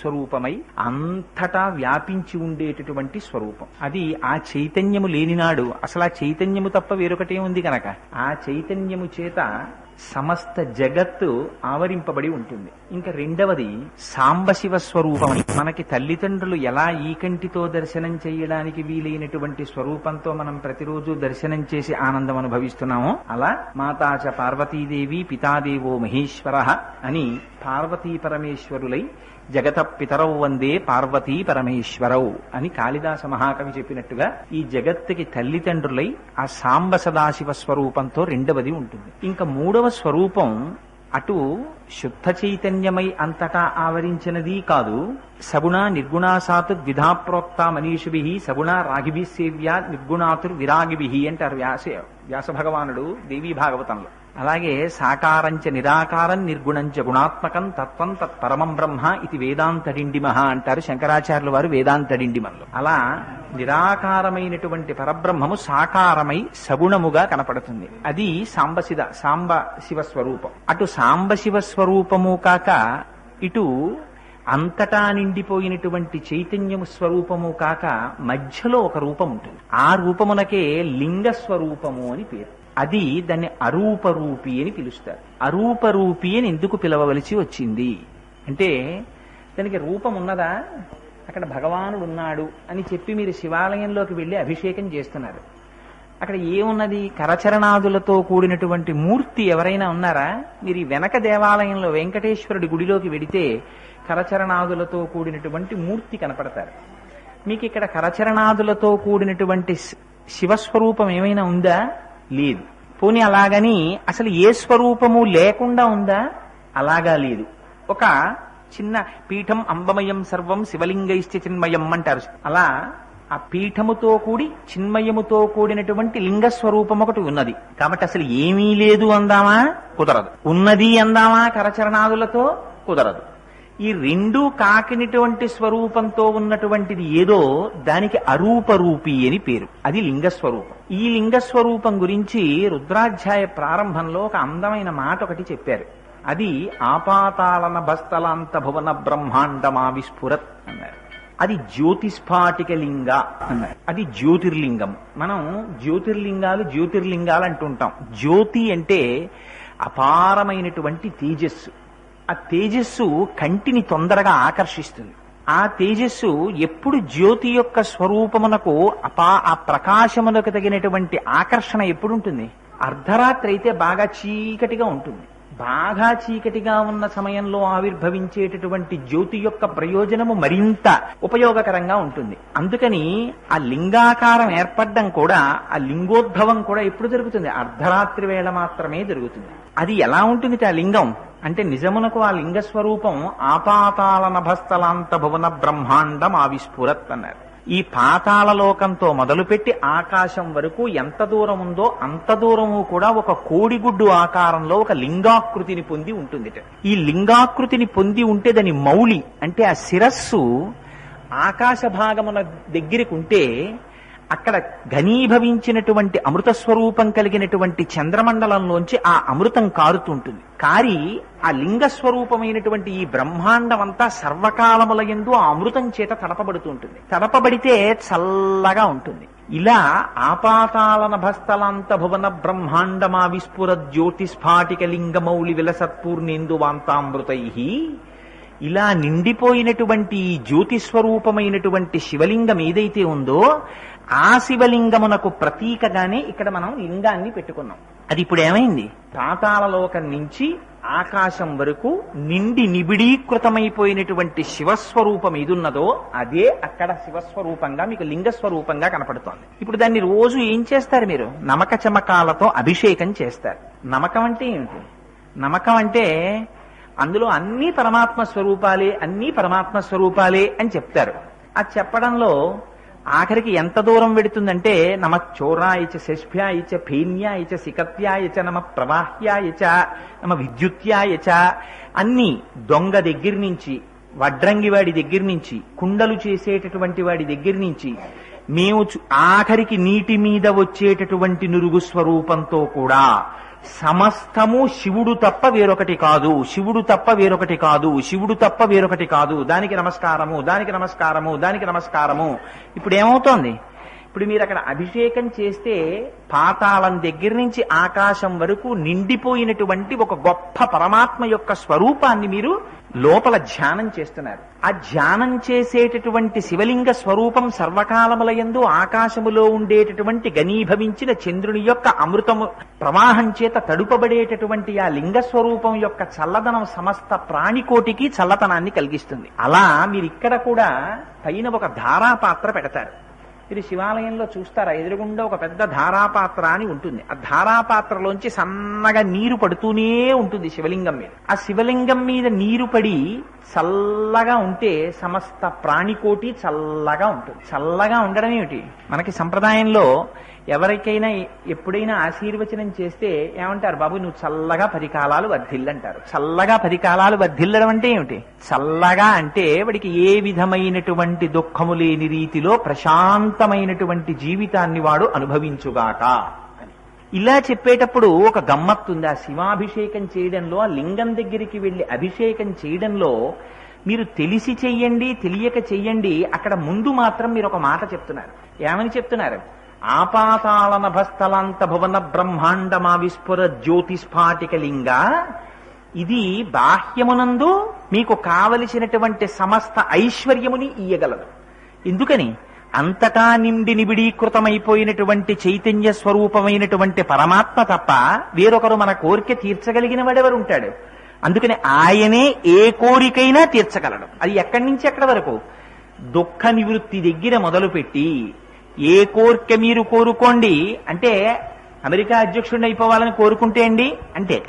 స్వరూపమై అంతటా వ్యాపించి ఉండేటటువంటి స్వరూపం. అది ఆ చైతన్యము లేనినాడు. అసలు ఆ చైతన్యము తప్ప వేరొకటే ఉంది కనుక ఆ చైతన్యము చేత సమస్త జగత్తు ఆవరింపబడి ఉంటుంది. ఇంకా రెండవది సాంబశివ స్వరూపమని మనకి తల్లిదండ్రులు ఎలా ఈ కంటితో దర్శనం చేయడానికి వీలైనటువంటి స్వరూపంతో మనం ప్రతిరోజు దర్శనం చేసి ఆనందం అనుభవిస్తున్నామో అలా మాతాచ పార్వతీదేవి పితాదేవో మహేశ్వర అని పార్వతీ పరమేశ్వరులై జగత పితరౌ వందే పార్వతీ పరమేశ్వరౌ అని కాళిదాస మహాకవి చెప్పినట్టుగా ఈ జగత్తుకి తల్లిదండ్రులై ఆ సాంబ సదాశివ స్వరూపంతో రెండవది ఉంటుంది. ఇంకా మూడవ స్వరూపం అటు శుద్ధ చైతన్యమై అంతటా ఆవరించినది కాదు. సగుణ నిర్గుణాసాత్ ద్విధా ప్రోక్త మనీషుభి సగుణ రాగిభి సేవ్య నిర్గుణాతుర్ విరాగిభి అంటారు వ్యాస వ్యాస భగవానుడు దేవీ భాగవతంలో. అలాగే సాకారంచ నిరాకారం నిర్గుణంచ గుణాత్మకం తత్వం తత్పరమం బ్రహ్మ ఇది వేదాంతడిండిమహ అంటారు శంకరాచార్యుల వారు వేదాంతడిండిమల్లో. అలా నిరాకారమైనటువంటి పరబ్రహ్మము సాకారమై సగుణముగా కనపడుతుంది. అది సాంబశిద సాంబ శివ స్వరూపం అటు సాంబశివ స్వరూపము కాక ఇటు అంతటా నిండిపోయినటువంటి చైతన్యము స్వరూపము కాక మధ్యలో ఒక రూపం ఉంటుంది. ఆ రూపమునకే లింగ స్వరూపము అని పేరు. అది దాన్ని అరూపరూపి అని పిలుస్తారు. అరూపరూపి అని ఎందుకు పిలవవలసి వచ్చింది? అంటే దానికి రూపం ఉన్నదా? అక్కడ భగవానుడు ఉన్నాడు అని చెప్పి మీరు శివాలయంలోకి వెళ్ళి అభిషేకం చేస్తున్నారు. అక్కడ ఏమున్నది? కరచరణాదులతో కూడినటువంటి మూర్తి ఎవరైనా ఉన్నారా? మీరు ఈ వెనక దేవాలయంలో వెంకటేశ్వరుడి గుడిలోకి వెడితే కరచరణాదులతో కూడినటువంటి మూర్తి కనపడతారు. మీకు ఇక్కడ కరచరణాదులతో కూడినటువంటి శి- శివస్వరూపం ఏమైనా ఉందా? లేదు. పోనీ అలాగని అసలు ఏ స్వరూపము లేకుండా ఉందా? అలాగా లేదు. ఒక చిన్న పీఠం అంబమయం సర్వం శివలింగైశ్చ చిన్మయం అంటారు. అలా ఆ పీఠముతో కూడి చిన్మయముతో కూడినటువంటి లింగ స్వరూపం ఒకటి ఉన్నది. కాబట్టి అసలు ఏమీ లేదు అందామా? కుదరదు. ఉన్నది అందామా? కరచరణాదులతో కుదరదు. ఈ రెండు కాకినటువంటి స్వరూపంతో ఉన్నటువంటిది ఏదో దానికి అరూపరూపి అని పేరు. అది లింగ స్వరూపం ఈ లింగ స్వరూపం గురించి రుద్రాధ్యాయ ప్రారంభంలో ఒక అందమైన మాట ఒకటి చెప్పారు. అది ఆపాతాళన భస్తలాంత భువన బ్రహ్మాండమా విస్ఫురత్ అన్నారు. అది జ్యోతిస్ఫాటిక లింగ అన్నారు. అది జ్యోతిర్లింగం. మనం జ్యోతిర్లింగాలు జ్యోతిర్లింగాలు అంటుంటాం జ్యోతి అంటే అపారమైనటువంటి తేజస్సు. ఆ తేజస్సు కంటిని తొందరగా ఆకర్షిస్తుంది. ఆ తేజస్సు ఎప్పుడు జ్యోతి యొక్క స్వరూపమునకు అపా ఆ ప్రకాశమునకు తగినటువంటి ఆకర్షణ ఎప్పుడు ఉంటుంది అర్ధరాత్రి అయితే బాగా చీకటిగా ఉంటుంది. బాగా చీకటిగా ఉన్న సమయంలో ఆవిర్భవించేటటువంటి జ్యోతి యొక్క ప్రయోజనము మరింత ఉపయోగకరంగా ఉంటుంది. అందుకని ఆ లింగాకారం ఏర్పడడం కూడా ఆ లింగోద్భవం కూడా ఎప్పుడు జరుగుతుంది? అర్ధరాత్రి వేళ మాత్రమే జరుగుతుంది. అది ఎలా ఉంటుంది ఆ లింగం? అంటే నిజమునకు ఆ లింగ స్వరూపం ఆపాతాల నభస్థలాంత భువన బ్రహ్మాండం ఆవిస్ఫురత్ అన్నారు. ఈ పాతాల లోకంతో మొదలుపెట్టి ఆకాశం వరకు ఎంత దూరం ఉందో అంత దూరము కూడా ఒక కోడిగుడ్డు ఆకారంలో ఒక లింగాకృతిని పొంది ఉంటుంది ఈ లింగాకృతిని పొంది ఉంటే దాని మౌళి అంటే ఆ శిరస్సు ఆకాశ భాగమున దగ్గరికి ఉంటే అక్కడ ఘనీభవించినటువంటి అమృత స్వరూపం కలిగినటువంటి చంద్రమండలంలోంచి ఆ అమృతం కారుతుంటుంది. కారి ఆ లింగ స్వరూపమైనటువంటి ఈ బ్రహ్మాండం అంతా సర్వకాలముల ఎందు ఆ అమృతం చేత తడపబడుతూ ఉంటుంది తడపబడితే చల్లగా ఉంటుంది. ఇలా ఆపాతాళన భస్తలాంత భువన బ్రహ్మాండమా విస్ఫుర జ్యోతిస్ఫాటిక లింగమౌళి విలసత్పూర్ణేందు వాంతామృతై ఇలా నిండిపోయినటువంటి ఈ జ్యోతి స్వరూపమైనటువంటి శివలింగం ఏదైతే ఉందో ఆ శివలింగమునకు ప్రతీకగానే ఇక్కడ మనం లింగాన్ని పెట్టుకున్నాం. అది ఇప్పుడు ఏమైంది? పాతాళలోకం నుంచి ఆకాశం వరకు నిండి నిబిడీకృతమైపోయినటువంటి శివస్వరూపం ఏదున్నదో అదే అక్కడ శివస్వరూపంగా మీకు లింగ స్వరూపంగా కనపడుతోంది. ఇప్పుడు దాన్ని రోజు ఏం చేస్తారు మీరు? నమక చమకాలతో అభిషేకం చేస్తారు. నమకం అంటే ఏమిటి నమకం అంటే అందులో అన్ని పరమాత్మ స్వరూపాలే అన్ని పరమాత్మ స్వరూపాలే అని చెప్తారు. అది చెప్పడంలో ఆఖరికి ఎంత దూరం వెడుతుందంటే నమ చోరాయచ శష్భ్యాయచ ఫేన్యాయచ సికత్యాయచ నమ ప్రవాహ్యాయచ నమ విద్యుత్యాయచ అన్ని దొంగ దగ్గర నుంచి వడ్రంగి వాడి దగ్గర నుంచి కుండలు చేసేటటువంటి వాడి దగ్గర నుంచి మేము ఆఖరికి నీటి మీద వచ్చేటటువంటి నురుగు స్వరూపంతో కూడా సమస్తము శివుడు తప్ప వేరొకటి కాదు శివుడు తప్ప వేరొకటి కాదు శివుడు తప్ప వేరొకటి కాదు. దానికి నమస్కారము దానికి నమస్కారము దానికి నమస్కారము. ఇప్పుడు ఏమవుతోంది ఇప్పుడు మీరు అక్కడ అభిషేకం చేస్తే పాతాళం దగ్గర నుంచి ఆకాశం వరకు నిండిపోయినటువంటి ఒక గొప్ప పరమాత్మ యొక్క స్వరూపాన్ని మీరు లోపల ధ్యానం చేస్తున్నారు. ఆ ధ్యానం చేసేటటువంటి శివలింగ స్వరూపం సర్వకాలముల యందు ఆకాశములో ఉండేటటువంటి గనీభవించిన చంద్రుని యొక్క అమృతము ప్రవాహం చేత తడుపబడేటటువంటి ఆ లింగ స్వరూపం యొక్క చల్లదనం సమస్త ప్రాణికోటికి చల్లతనాన్ని కలిగిస్తుంది. అలా మీరు ఇక్కడ కూడా పైన ఒక ధారాపాత్ర పెడతారు. మీరు శివాలయంలో చూస్తారా? ఎదురుగుండా ఒక పెద్ద ధారాపాత్ర అని ఉంటుంది. ఆ ధారాపాత్రలోంచి సన్నగా నీరు పడుతూనే ఉంటుంది శివలింగం మీద. ఆ శివలింగం మీద నీరు పడి చల్లగా ఉంటే సమస్త ప్రాణికోటి చల్లగా ఉంటుంది. చల్లగా ఉండడం ఏమిటి? మనకి సంప్రదాయంలో ఎవరికైనా ఎప్పుడైనా ఆశీర్వచనం చేస్తే ఏమంటారు? బాబు నువ్వు చల్లగా పది కాలాలు వర్ధిల్లంటారు. చల్లగా పది కాలాలు వర్ధిల్లడం అంటే ఏమిటి? చల్లగా అంటే వాడికి ఏ విధమైనటువంటి దుఃఖము లేని రీతిలో ప్రశాంతమైనటువంటి జీవితాన్ని వాడు అనుభవించుగాక అని. ఇలా చెప్పేటప్పుడు ఒక గమ్మత్తుంది. ఆ శివాభిషేకం చేయడంలో ఆ లింగం దగ్గరికి వెళ్ళి అభిషేకం చేయడంలో మీరు తెలిసి చెయ్యండి తెలియక చెయ్యండి అక్కడ ముందు మాత్రం మీరు ఒక మాట చెప్తున్నారు. ఏమని చెప్తున్నారు? ఆపాతాళ నభస్థలాంత భువన బ్రహ్మాండమా విస్ఫుర జ్యోతిస్ఫాటిక లింగ? ఇది బాహ్యమునందు మీకు కావలసినటువంటి సమస్త ఐశ్వర్యముని ఇయ్యగలదు. ఎందుకని? అంతటా నిండి నిబిడీకృతమైపోయినటువంటి చైతన్య స్వరూపమైనటువంటి పరమాత్మ తప్ప వేరొకరు మన కోరిక తీర్చగలిగిన వాడెవరు ఉంటాడు అందుకని ఆయనే ఏ కోరికైనా తీర్చగలడు. అది ఎక్కడి నుంచి ఎక్కడి వరకు? దుఃఖ నివృత్తి దగ్గర మొదలుపెట్టి ఏ కోరిక మీరు కోరుకోండి అంటే అమెరికా అధ్యక్షుడిని అయిపోవాలని కోరుకుంటే అండి? అంటే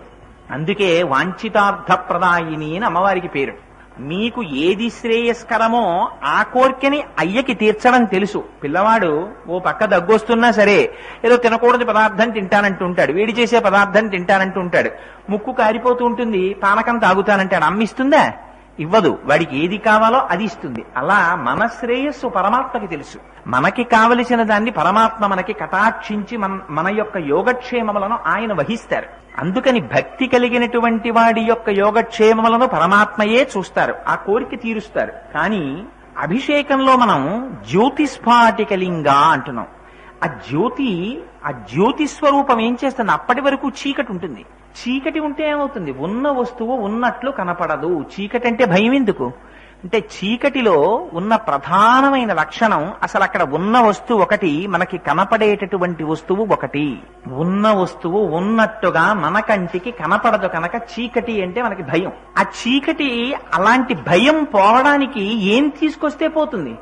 అందుకే వాంఛితార్థ ప్రదాయిని అని అమ్మవారికి పేరు. మీకు ఏది శ్రేయస్కరమో ఆ కోరికని అయ్యకి తీర్చడం తెలుసు. పిల్లవాడు ఓ పక్క దగ్గొస్తున్నా సరే ఏదో తినకూడని పదార్థం తింటానంటూ ఉంటాడు వేడి చేసే పదార్థం తింటానంటూ ఉంటాడు ముక్కు కారిపోతూ ఉంటుంది పానకం తాగుతానంటాడు. అమ్మిస్తుందా? ఇవ్వదు. వాడికి ఏది కావాలో అది ఇస్తుంది. అలా మన శ్రేయస్సు పరమాత్మకి తెలుసు. మనకి కావలసిన దాన్ని పరమాత్మ మనకి కటాక్షించి మన మన యొక్క యోగక్షేమములను ఆయన వహిస్తారు. అందుకని భక్తి కలిగినటువంటి వాడి యొక్క యోగక్షేమములను పరమాత్మయే చూస్తారు. ఆ కోరిక తీరుస్తారు. కానీ అభిషేకంలో మనం జ్యోతిస్ఫాటికలింగా అంటున్నాం. ఆ జ్యోతి ఆ జ్యోతి స్వరూపం ఏం చేస్తుంది? అప్పటి వరకు చీకటి ఉంటుంది. చీకటి ఉంటే ఏమవుతుంది? ఉన్న వస్తువు ఉన్నట్లు కనపడదు. చీకటి అంటే భయం ఎందుకు? అంటే చీకటిలో ఉన్న ప్రధానమైన లక్షణం అసలు అక్కడ ఉన్న వస్తువు ఒకటి మనకి కనపడేటటువంటి వస్తువు ఒకటి. ఉన్న వస్తువు ఉన్నట్టుగా మన కంటికి కనపడదు కనుక చీకటి అంటే మనకి భయం. ఆ చీకటి అలాంటి భయం పోవడానికి ఏం తీసుకొస్తే పోతుంది?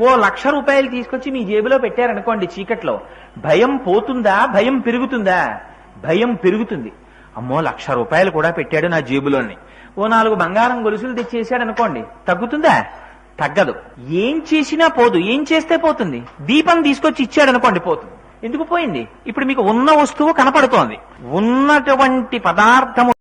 ఓ లక్ష రూపాయలు తీసుకొచ్చి మీ జేబులో పెట్టారనుకోండి చీకట్లో. భయం పోతుందా? భయం పెరుగుతుందా? భయం పెరుగుతుంది. అమ్మో లక్ష రూపాయలు కూడా పెట్టాడు నా జేబులోని. ఓ నాలుగు బంగారం గొలుసులు తెచ్చేసాడు అనుకోండి తగ్గుతుందా? తగ్గదు. ఏం చేసినా పోదు. ఏం చేస్తే పోతుంది? దీపం తీసుకొచ్చి ఇచ్చాడు అనుకోండి పోతుంది. ఎందుకు పోయింది? ఇప్పుడు మీకు ఉన్న వస్తువు కనపడుతోంది. ఉన్నటువంటి పదార్థము